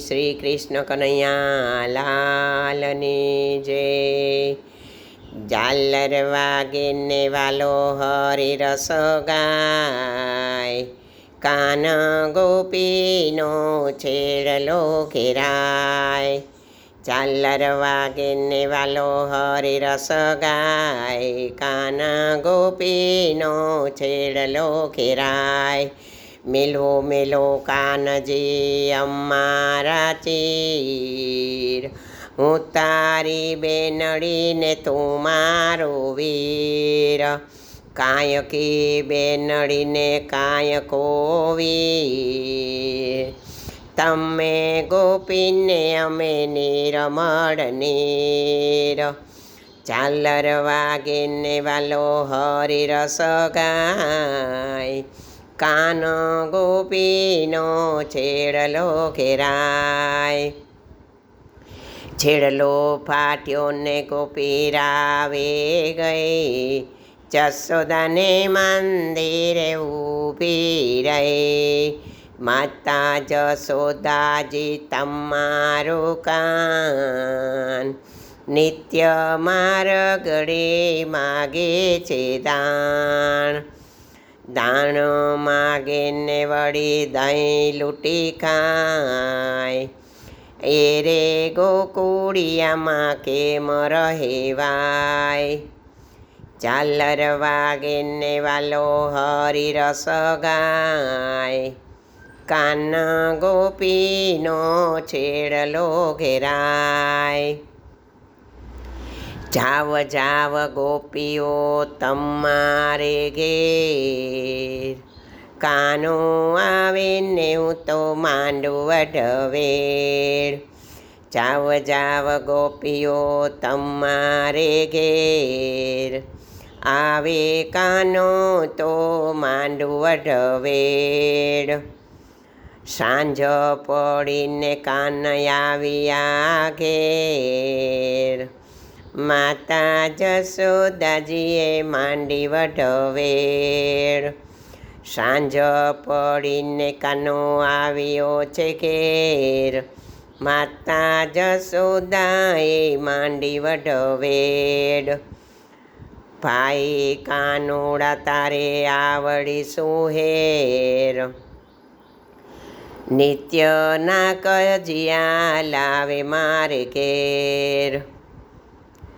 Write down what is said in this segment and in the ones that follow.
શ્રી કૃષ્ણ કનૈયા, લાલની જય ઝાલર વાગે વાલો હરી રસ ગાય. કાન ગોપીનો છેડલો ઘેરાય ઝાલર વાગે ને વાલો હરી રસ ગાય. કાન ગોપીનો છેડલો ઘેરાય મેલો મેલો કાનજી અમારા ચીર. હું તારી બેનડીને તું મારો વીર. કાયકી બેનડીને કાયકો વીર. તમે ગોપીને અમે નિરમળ નીર. ચાલર વાગે ને વાલો હરી રસ ગાય. કાન ગોપીનો છેડલો ઘેરાય. છેડલો ફાટ્યો ને ગોપી રાવે ગઈ. જસોદાને મંદિરે ઊભી રહી. માતા જસોદાજી તમારું કાન નિત્ય મારગડે માગે છે દાણ દાણ માગે ને વળી દહીં લૂંટી ખાય. એ રે ગોકુળિયામાં કેમ રહેવાય? ચાલર વાગે ને વાલો હરી રસ ગાય. કાન ગોપીનો છેડલો ઘેરાય. જાવ જાવ ગોપીઓ તમારે ઘેર. કાનો આવે ને હું તો માંડવ ઢવેર. જાવ જાવ ગોપીઓ તમારે ઘેર. આવે કાનો તો માંડવ ઢવેર. સાંજ પડીને કાન આવ્યા ઘેર. માતા જસોદાજીએ માંડી વઢવેર. સાંજ પડીને કાનો આવ્યો છે ઘેર. માતા જસોદાએ માંડી વઢવેડ ભાઈ કાનોડા તારે આવડી સુહેર નિત્યના કજિયા લાવે મારે ઘેર.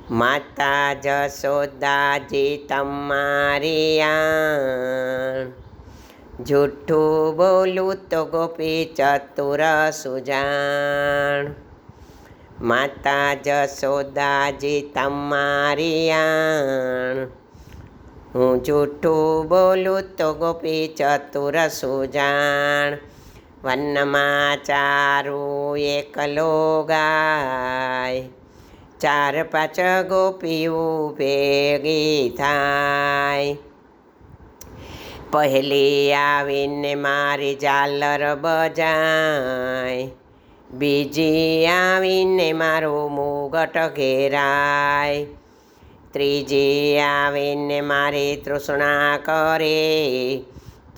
માતા જશોદાજી તમારી આણ જૂઠું બોલું તો ગોપી ચતુર સુજાણ માતા જશોદાજી તમારી આણ હું જૂઠું બોલું તો ગોપી ચતુર સુજાણ વનમાં ચારું એકલો ગાય ચાર પાંચ ગોપીઓ ભેગી થાય. પહેલી આવીને મારી ઝાલર બજાય. બીજી આવીને મારો મુગટ ઘેરાય. ત્રીજી આવીને મારી તૃષ્ણા કરે.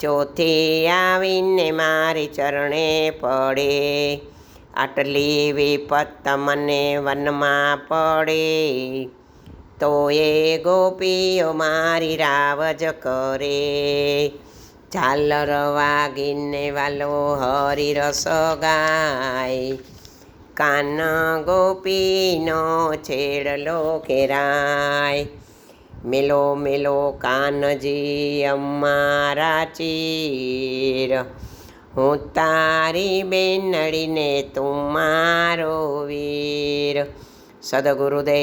ચોથી આવીને મારી ચરણે પડે. આટલી વિપત મને વનમાં પડે તો એ ગોપીઓ મારી રાવજ કરે ઝાલર વાગીને વાલો હરી રસ ગાય કાન ગોપીનો છેડલો ઘેરાય મેલો મેલો કાનજી અમારા ચીર હું તારી બેનડીને તું મારો વીર. સદગુરુદેવ